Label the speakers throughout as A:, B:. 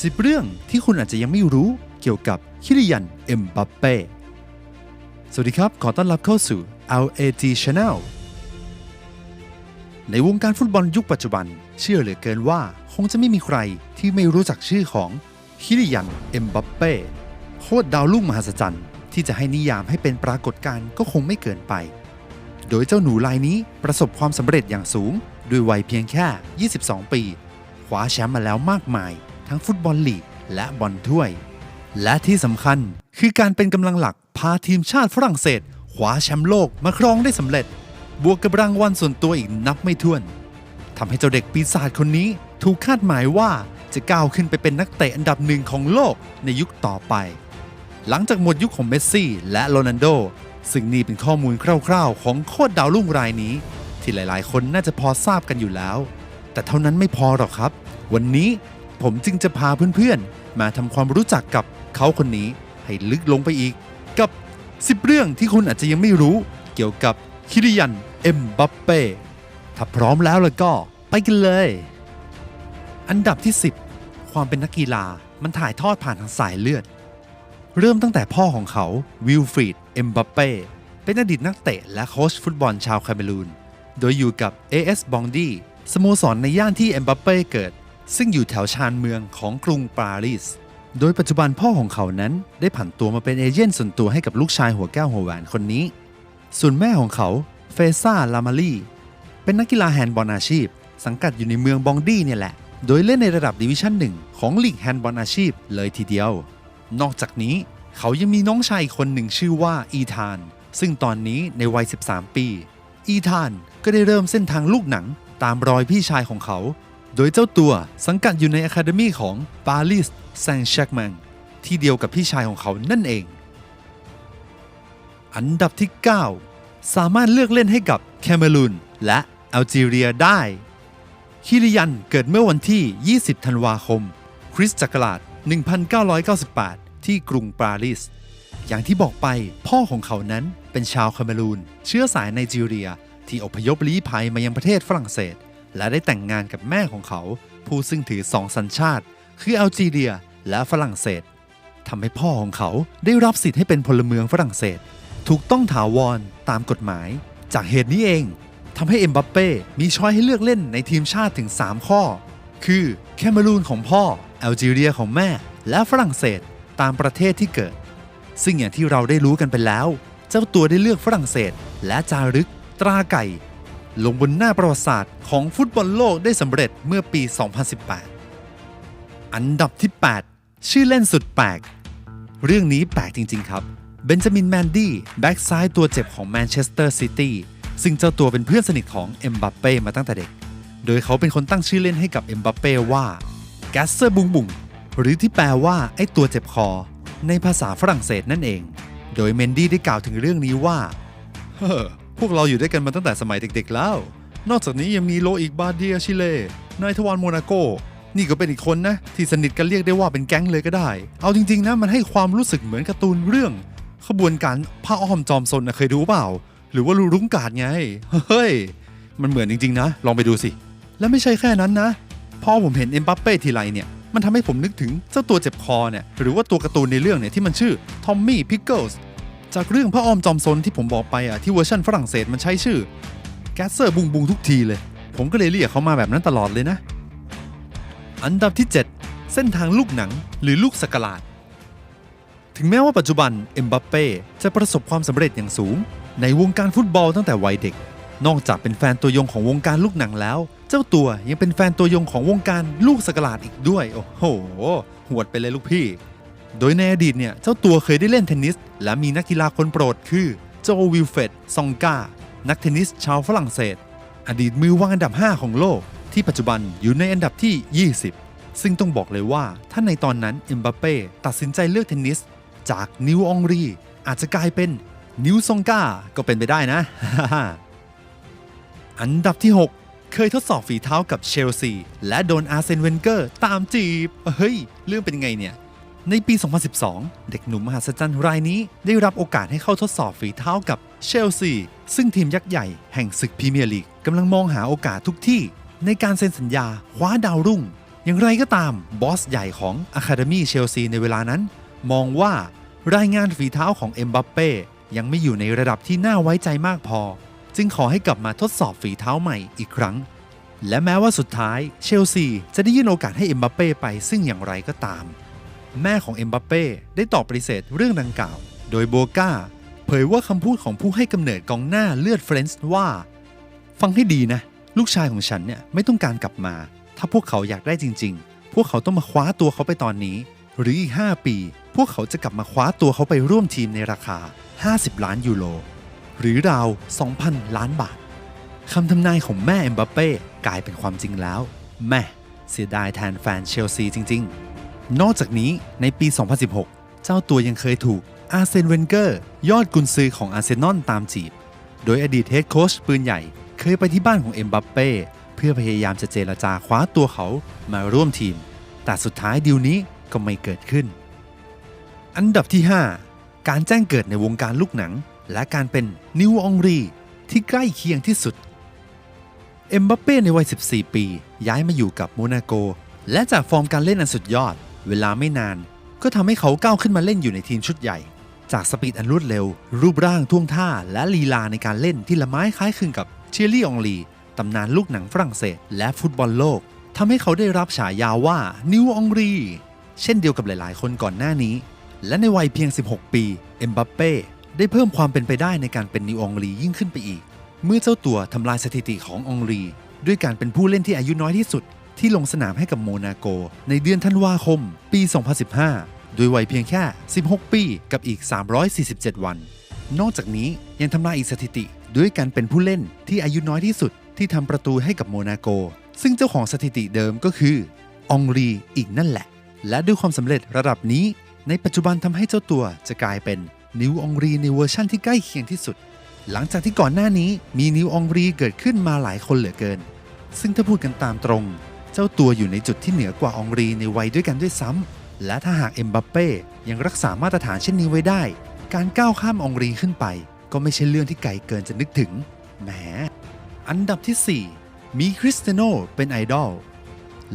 A: 10 เรื่องที่คุณอาจจะยังไม่รู้เกี่ยวกับคิริยัน เอ็มบัปเป้ สวัสดีครับ ขอต้อนรับเข้าสู่ LAT Channel ในวงการฟุตบอลยุคปัจจุบัน เชื่อเหลือเกินว่าคงจะไม่มีใครที่ไม่รู้จักชื่อของคิริยัน เอ็มบัปเป้ โคตรดาวรุ่งมหัศจรรย์ ที่จะให้นิยามให้เป็นปรากฏการณ์ก็คงไม่เกินไป โดยเจ้าหนูลายนี้ประสบความสำเร็จอย่างสูง ด้วยวัยเพียงแค่ 22 ปีคว้าแชมป์มาแล้วมากมาย ทั้งฟุตบอลลีกและบอลถ้วย และที่สำคัญคือการเป็นกำลังหลักพาทีมชาติฝรั่งเศสคว้าแชมป์โลกมาครองได้สำเร็จ บวกกับรางวัลส่วนตัวอีกนับไม่ถ้วนทำให้เจ้าเด็กปีศาจคนนี้ถูกคาดหมายว่าจะก้าวขึ้นไปเป็นนักเตะอันดับหนึ่งของโลกในยุคต่อไป หลังจากหมดยุคของเมสซี่และโรนัลโด ซึ่งนี่เป็นข้อมูลคร่าวๆ ของโคตรดาวรุ่งรายนี้ ที่หลายๆ คนน่าจะพอทราบกันอยู่แล้ว แต่เท่านั้นไม่พอหรอกครับ วันนี้ ผมจึงจะพาเพื่อนๆ มาทำความรู้จักกับเขาคนนี้ให้ลึกลงไปอีก กับ 10 เรื่องที่คุณอาจจะยังไม่รู้ เกี่ยวกับคิริยัน เอ็มบัปเป้ ถ้าพร้อมแล้วแล้วก็ไปกันเลย อันดับที่ 10 ความเป็นนักกีฬามันถ่ายทอดผ่านทางสายเลือด เริ่มตั้งแต่พ่อของเขาวิลฟรีด เอ็มบัปเป้เป็นอดีตนักเตะและโค้ชฟุตบอลชาวแคเมรูน โดยอยู่กับ AS b o n d i สโมสรในย่านที่เอ็มบัปเป้เกิด ซึ่งอยู่แถวชานเมืองของกรุงปารีส โดยปัจจุบันพ่อของเขานั้นได้ผันตัวมาเป็นเอเจนต์ส่วนตัวให้กับลูกชายหัวแก้วหัวแหวนคนนี้ ส่วนแม่ของเขาเฟซ่าลามารีเป็นนักกีฬาแฮนด์บอลอาชีพ สังกัดอยู่ในเมืองบองดี้เนี่ยแหละ โดยเล่นในระดับดิวิชั่นหนึ่งของลีกแฮนด์บอลอาชีพเลยทีเดียว นอกจากนี้เขายังมีน้องชายอีกคนหนึ่งชื่อว่าอีธาน ซึ่งตอนนี้ในวัย 13 ปี อีธานก็ได้เริ่มเส้นทางลูกหนังตามรอยพี่ชายของเขา โดยเจ้าตัวสังกัดอยู่ในอะคาเดมีของปารีสแซงต์แชกแมงที่เดียวกับพี่ชายของเขานั่นเอง อันดับที่ 9 สามารถเลือกเล่นให้กับแคเมรูนและแอลจีเรียได้ คิริยันเกิดเมื่อวันที่ 20 ธันวาคม คริสต์ศักราช 1998 ที่กรุงปารีส อย่างที่บอกไปพ่อของเขานั้นเป็นชาวแคเมรูน เชื้อสายไนจีเรียที่อพยพลี้ภัยมายังประเทศฝรั่งเศส และได้แต่งงานกับแม่ของเขา ผู้ซึ่งถือสองสัญชาติ คือแอลจีเรียและฝรั่งเศสทำให้พ่อของเขาได้รับสิทธิ์ให้เป็นพลเมืองฝรั่งเศส ถูกต้องถาวรตามกฎหมาย จากเหตุนี้เองทำให้เอ็มบัปเป้มีช้อยให้เลือกเล่นในทีมชาติถึง 3 ข้อ คือแคเมรูนของพ่อแอลจีเรียของแม่ และฝรั่งเศสตามประเทศที่เกิด ซึ่งอย่างที่เราได้รู้กันไปแล้ว เจ้าตัวได้เลือกฝรั่งเศส และจารึก ตราไก่ ลงบนหน้าประวัติศาสตร์ของฟุตบอลโลกได้สำเร็จเมื่อปี 2018 อันดับที่ 8 ชื่อเล่นสุดแปลก เรื่องนี้แปลกจริง ๆ ครับ เบนจามินแมนดี้แบ็กซ้ายตัวเจ็บของแมนเชสเตอร์ซิตี้ซึ่งเจ้าตัวเป็นเพื่อนสนิทของเอ็มบัปเป้มาตั้งแต่เด็ก โดยเขาเป็นคนตั้งชื่อเล่นให้กับเอ็มบัปเป้ว่าแกสเซอร์บุงบุงหรือที่แปลว่าไอ้ตัวเจ็บคอ ในภาษาฝรั่งเศสนั่นเอง โดยเมนดี้ได้กล่าวถึงเรื่องนี้ว่า เฮ้อ พวกเราอยู่ด้วยกันมาตั้งแต่สมัยเด็กๆแล้ว นอกจากนี้ยังมีโลอีกบาเดียชิเล นายทวารโมนาโก นี่ก็เป็นอีกคนนะ ที่สนิทกันเรียกได้ว่าเป็นแก๊งเลยก็ได้ เอาจริงๆนะมันให้ความรู้สึกเหมือนการ์ตูนเรื่อง ขบวนการผ้าอ้อมจอมซนนะเคยดูเปล่า หรือว่ารูรุ้งกาดไง เฮ้ย มันเหมือนจริงๆนะ ลองไปดูสิ และไม่ใช่แค่นั้นนะ พอผมเห็นเอ็มบัปเป้ทีไรเนี่ย มันทำให้ผมนึกถึงเจ้าตัวเจ็บคอเนี่ย หรือว่าตัวการ์ตูนในเรื่องเนี่ยที่มันชื่อทอมมี่พิกเกิลส์ จากเรื่องพระอ้อมจอมซนที่ผมบอกไปอะที่เวอร์ชันฝรั่งเศสมันใช้ชื่อแกสเซอร์บุงบุงทุกทีเลย ผมก็เลยเรียกเขามาแบบนั้นตลอดเลยนะ อันดับที่ 7 เส้นทางลูกหนังหรือลูกสกลาด ถึงแม้ว่าปัจจุบันเอ็มบัปเป้จะประสบความสำเร็จอย่างสูง ในวงการฟุตบอลตั้งแต่วัยเด็ก นอกจากเป็นแฟนตัวยงของวงการลูกหนังแล้ว เจ้าตัวยังเป็นแฟนตัวยงของวงการลูกสกลาดอีกด้วย โอ้โหหวดไปเลยลูกพี่ โดยในอดีตเนี่ยเจ้าตัวเคยได้เล่นเทนนิส และมีนักกีฬาคนโปรดคือโจวิลเฟดซองกานักเทนนิสชาวฝรั่งเศส อดีตมือวางอันดับ 5 ของโลก ที่ปัจจุบันอยู่ในอันดับที่ 20 ซึ่งต้องบอกเลยว่าถ้าในตอนนั้นเอ็มบัปเป้ตัดสินใจเลือกเทนนิส จากนิวอองรี อาจจะกลายเป็นนิวซองกาก็เป็นไปได้นะ อันดับที่ 6 เคยทดสอบฝีเท้ากับเชลซี และโดนอาร์เซนเวนเกอร์ตามจีบ เฮ้ย เรื่องเป็นไงเนี่ย ในปี 2012 เด็กหนุ่มมหัศจรรย์รายนี้ได้รับโอกาสให้เข้าทดสอบฝีเท้ากับเชลซีซึ่งทีมยักษ์ใหญ่แห่งศึกพรีเมียร์ลีกกำลังมองหาโอกาสทุกที่ในการเซ็นสัญญาคว้าดาวรุ่ง อย่างไรก็ตามบอสใหญ่ของ Academy Chelsea ในเวลานั้น มองว่ารายงานฝีเท้าของเอ็มบัปเป้ยังไม่อยู่ในระดับที่น่าไว้ใจมากพอ จึงขอให้กลับมาทดสอบฝีเท้าใหม่อีกครั้ง และแม้ว่าสุดท้ายเชลซีจะได้ยื่นโอกาสให้เอ็มบัปเป้ไปซึ่งอย่างไรก็ตาม แม่ของเอ็มบัปเป้ได้ตอบปฏิเสธเรื่องดังกล่าว โดยโบก้าเผยว่าคำพูดของผู้ให้กำเนิดกองหน้าเลือดเฟรนซ์ว่า ฟังให้ดีนะ ลูกชายของฉันเนี่ยไม่ต้องการกลับมา ถ้าพวกเขาอยากได้จริง ๆ พวกเขาต้องมาคว้าตัวเขาไปตอนนี้ หรืออีก 5 ปี พวกเขาจะกลับมาคว้าตัวเขาไปร่วมทีมในราคา 50 ล้านยูโรหรือราว 2,000 ล้านบาทคำทำนายของแม่เอ็มบัปเป้กลายเป็นความจริงแล้ว แม่เสียดายแทนแฟนเชลซีจริง ๆ นอกจากนี้ในปี 2016 เจ้าตัวยังเคยถูกอาร์เซนเวนเกอร์ ยอดกุนซือของอาร์เซนอลตามจีบ โดยอดีตเฮดโค้ชปืนใหญ่ เคยไปที่บ้านของเอ็มบัปเป้เพื่อพยายามจะเจรจาคว้าตัวเขามาร่วมทีม แต่สุดท้ายดีลนี้ก็ไม่เกิดขึ้น อันดับที่ 5 การแจ้งเกิดในวงการลูกหนัง และการเป็นนิวองรีที่ใกล้เคียงที่สุด เอ็มบัปเป้ในวัย 14 ปี ย้ายมาอยู่กับโมนาโก และจากฟอร์มการเล่นอันสุดยอด เวลาไม่นานก็ทำให้เขาก้าวขึ้นมาเล่นอยู่ในทีมชุดใหญ่ จากสปีดอันรวดเร็ว รูปร่างท่วงท่า และลีลาในการเล่นที่ละไม้คล้ายคลึงกับเชียรี่องลีตำนานลูกหนังฝรั่งเศส และฟุตบอลโลกทำให้เขาได้รับฉายาว่านิวองรีเช่นเดียวกับหลาย ๆ คนก่อนหน้านี้ และในวัยเพียง 16 ปีเอ็มบัปเป้ได้เพิ่มความเป็นไปได้ในการเป็นนิวองรียิ่งขึ้นไปอีก เมื่อเจ้าตัวทำลายสถิติขององรีด้วยการเป็นผู้เล่นที่อายุน้อยที่สุด ที่ลงสนามให้กับโมนาโก ในเดือนธันวาคม ปี 2015โดยวัยเพียงแค่ 16 ปีกับอีก 347 วัน นอกจากนี้ยังทำลายอีกสถิติด้วยการเป็นผู้เล่นที่อายุน้อยที่สุดที่ทำประตูให้กับโมนาโก ซึ่งเจ้าของสถิติเดิมก็คือองรีอีกนั่นแหละ และด้วยความสำเร็จระดับนี้ ในปัจจุบันทำให้เจ้าตัวจะกลายเป็นนิวองรีในเวอร์ชั่นที่ใกล้เคียงที่สุด หลังจากที่ก่อนหน้านี้มีนิวองรีเกิดขึ้นมาหลายคนเหลือเกิน ซึ่งถ้าพูดกันตามตรง เจ้าตัวอยู่ในจุดที่เหนือกว่าองรีในวัยด้วยกันด้วยซ้ำ และถ้าหากเอ็มบัปเป้ยังรักษามาตรฐานเช่นนี้ไว้ได้ การก้าวข้ามองรีขึ้นไป ก็ไม่ใช่เรื่องที่ไกลเกินจะนึกถึง แหม อันดับที่ 4 มีคริสเตโนเป็นไอดอล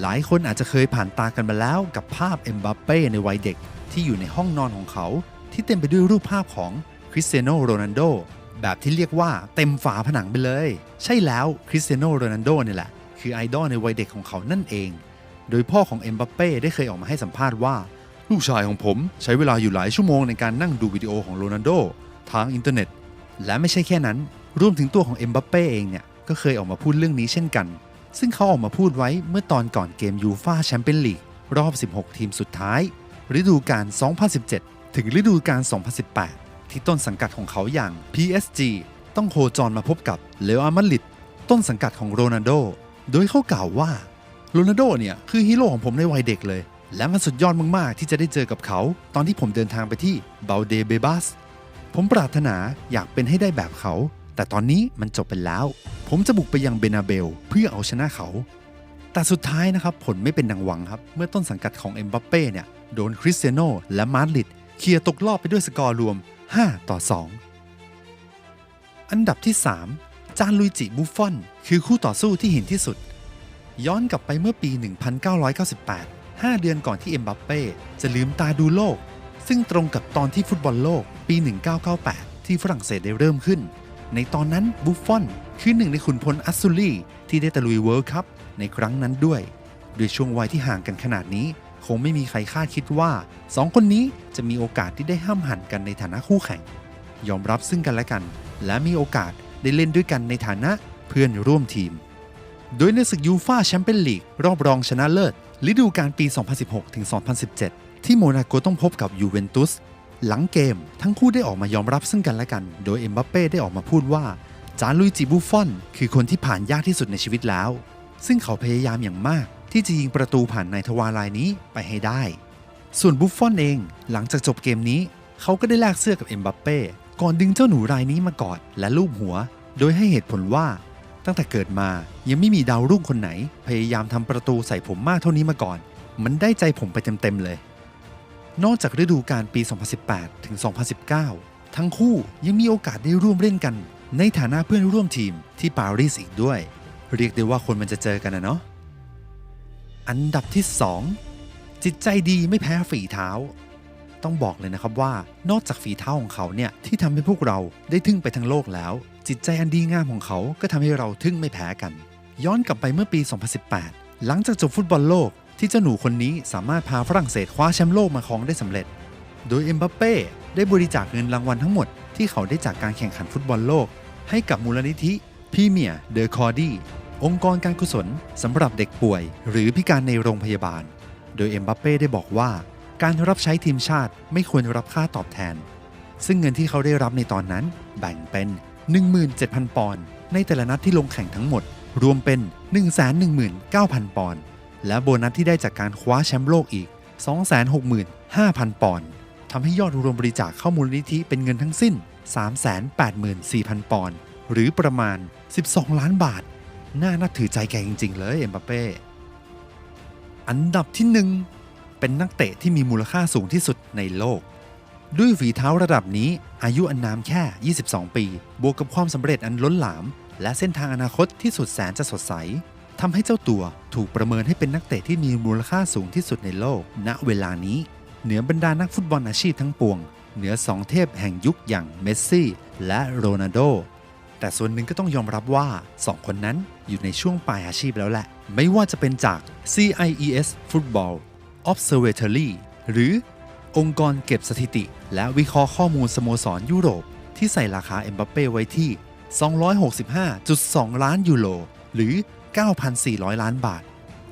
A: หลายคนอาจจะเคยผ่านตากันมาแล้วกับภาพเอ็มบัปเป้ในวัยเด็กที่อยู่ในห้องนอนของเขา ที่เต็มไปด้วยรูปภาพของคริสเตโนโรนัลโดแบบที่เรียกว่าเต็มฝาผนังไปเลย ใช่แล้วคริสเตโนโรนัลโดเนี่ยแหละ คือไอดอลในวัยเด็กของเขานั่นเอง โดยพ่อของเอ็มบัปเป้ได้เคยออกมาให้สัมภาษณ์ว่า ลูกชายของผมใช้เวลาอยู่หลายชั่วโมงในการนั่งดูวิดีโอของโรนัลโดทางอินเทอร์เน็ต และไม่ใช่แค่นั้น รวมถึงตัวของเอ็มบัปเป้เองเนี่ยก็เคยออกมาพูดเรื่องนี้เช่นกัน ซึ่งเขาออกมาพูดไว้เมื่อตอนก่อนเกมยูฟาแชมเปี้ยนลีกรอบ 16 ทีมสุดท้าย ฤดูกาล 2017 ถึงฤดูกาล 2018 ที่ต้นสังกัดของเขาอย่าง PSG ต้องโคจรมาพบกับเลอัลมาดริดต้นสังกัดของโรนัลโด โดยเขากล่าวว่าโรนัลโดเนี่ยคือฮีโร่ของผมในวัยเด็กเลย และมันสุดยอดมากๆที่จะได้เจอกับเขา ตอนที่ผมเดินทางไปที่เบลเดเบบัสผมปรารถนาอยากเป็นให้ได้แบบเขา แต่ตอนนี้มันจบไปแล้ว ผมจะบุกไปยังเบนาเบลเพื่อเอาชนะเขา แต่สุดท้ายนะครับผลไม่เป็นดังหวังครับ เมื่อต้นสังกัดของเอ็มบัปเป้เนี่ยโดนคริสเตียโนและมาดริดเคลียร์ตกรอบไปด้วยสกอร์รวม 5 ต่อ 2 อันดับที่ 3 จานลุยจิบุฟฟอน คือคู่ต่อสู้ที่เห็นที่สุด ย้อนกลับไปเมื่อปี 1998 5 เดือนก่อนที่เอ็มบัปเป้จะลืมตาดูโลก ซึ่งตรงกับตอนที่ฟุตบอลโลกปี 1998 ที่ฝรั่งเศสได้เริ่มขึ้น ในตอนนั้นบุฟฟอน คือหนึ่งในขุนพลอัสซูลีที่ได้ตะลุยเวิลด์คัพในครั้งนั้นด้วย ด้วยช่วงวัยที่ห่างกันขนาดนี้ คงไม่มีใครคาดคิดว่าสองคนนี้จะมีโอกาสที่ได้ห้ามหันกันในฐานะคู่แข่ง ยอมรับซึ่งกันและกัน และมีโอกาส ได้เล่นด้วยกันในฐานะเพื่อนร่วมทีม โดยในศึกยูฟาแชมเปี้ยนลีกรอบรองชนะเลิศฤดูกาลปี 2016-2017 ที่โมนาโกต้องพบกับยูเวนตุส หลังเกมทั้งคู่ได้ออกมายอมรับซึ่งกันและกัน โดยเอ็มบัปเป้ได้ออกมาพูดว่า จานลุยจิบุฟฟอน คือคนที่ผ่านยากที่สุดในชีวิตแล้ว ซึ่งเขาพยายามอย่างมากที่จะยิงประตูผ่านในทวารายนี้ไปให้ได้ ส่วนบุฟฟอนเองหลังจากจบเกมนี้ เขาก็ได้แลกเสื้อกับเอ็มบัปเป้ก่อนดึงเจ้าหนูรายนี้มากอดและลูบหัว โดยให้เหตุผลว่าตั้งแต่เกิดมายังไม่มีดาวรุ่งคนไหน พยายามทำประตูใส่ผมมากเท่านี้มาก่อน มันได้ใจผมไปเต็มๆเลย นอกจากฤดูกาลปี 2018 ถึง 2019 ทั้งคู่ยังมีโอกาสได้ร่วมเล่นกัน ในฐานะเพื่อนร่วมทีมที่ปารีสอีกด้วย เรียกได้ว่าคนมันจะเจอกันนะเนาะอันดับที่ 2 จิตใจดีไม่แพ้ฝีเท้า ต้องบอกเลยนะครับว่า นอกจากฝีเท้าของเขาเนี่ยที่ทำให้พวกเราได้ทึ่งไปทั้งโลกแล้ว จิตใจอันดีงามของเขาก็ทำให้เราทึ่งไม่แพ้กัน ย้อนกลับไปเมื่อปี 2018 หลังจากจบฟุตบอลโลก ที่เจ้าหนูคนนี้สามารถพาฝรั่งเศสคว้าแชมป์โลกมาครองได้สำเร็จ โดยเอ็มบัปเป้ได้บริจาคเงินรางวัลทั้งหมดที่เขาได้จากการแข่งขันฟุตบอลโลก ให้กับมูลนิธิพีเมียเดอะคอร์ดีองค์กรการกุศลสำหรับเด็กป่วย หรือพิการในโรงพยาบาล โดยเอ็มบัปเป้ได้บอกว่า การรับใช้ทีมชาติไม่ควรรับค่าตอบแทน ซึ่งเงินที่เขาได้รับในตอนนั้นแบ่งเป็น 17,000 ปอนด์ในแต่ละนัดที่ลงแข่งทั้งหมด รวมเป็น 119,000 ปอนด์และโบนัสที่ได้จากการคว้าแชมป์โลกอีก 265,000 ปอนด์ทำให้ยอดรวมบริจาคเข้ามูลนิธิเป็นเงินทั้งสิ้น 384,000 ปอนด์หรือประมาณ 12 ล้านบาท น่านับถือใจแกจริง ๆ เลยเอ็มบัปเป้ อันดับที่หนึ่ง เป็นนักเตะที่มีมูลค่าสูงที่สุดในโลก ด้วยฝีเท้าระดับนี้อายุอันนามแค่ 22 ปี บวกกับความสำเร็จอันล้นหลาม และเส้นทางอนาคตที่สุดแสนจะสดใสทำให้เจ้าตัวถูกประเมินให้เป็นนักเตะที่มีมูลค่าสูงที่สุดในโลก ณเวลานี้ เหนือบรรดานักฟุตบอลอาชีพทั้งปวง เหนือสองเทพแห่งยุคอย่างเมสซี่และโรนัลโดแต่ส่วนหนึ่งก็ต้องยอมรับว่า 2 คนนั้นอยู่ในช่วงปลายอาชีพแล้วแหละ ไม่ว่าจะเป็นจาก CIES Football Observatory หรือองค์กรเก็บสถิติ และวิเคราะห์ข้อมูลสโมสรยุโรป ที่ใส่ราคาเอ็มบัปเป้ไว้ที่ 265.2 ล้านยูโรหรือ 9,400 ล้านบาท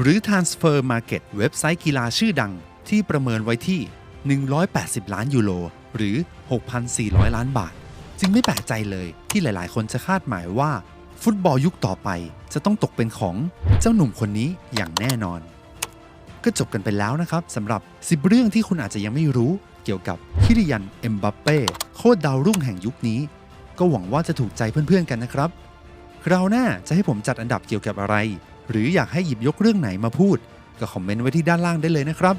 A: หรือ Transfer Market เว็บไซต์กีฬาชื่อดังที่ประเมินไว้ที่ 180 ล้านยูโรหรือ 6,400 ล้านบาท จึงไม่แปลกใจเลยที่หลายๆ คนจะคาดหมายว่า ฟุตบอลยุคต่อไปจะต้องตกเป็นของเจ้าหนุ่มคนนี้อย่างแน่นอน ก็จบกันไปแล้วนะครับสำหรับ 10 เรื่องที่คุณอาจจะยังไม่รู้เกี่ยวกับคิริยันเอ็มบัปเป้โคตรดาวรุ่งแห่งยุคนี้ ก็หวังว่าจะถูกใจเพื่อนๆกันนะครับ คราวหน้าจะให้ผมจัดอันดับเกี่ยวกับอะไร หรืออยากให้หยิบยกเรื่องไหนมาพูด ก็คอมเมนต์ไว้ที่ด้านล่างได้เลยนะครับ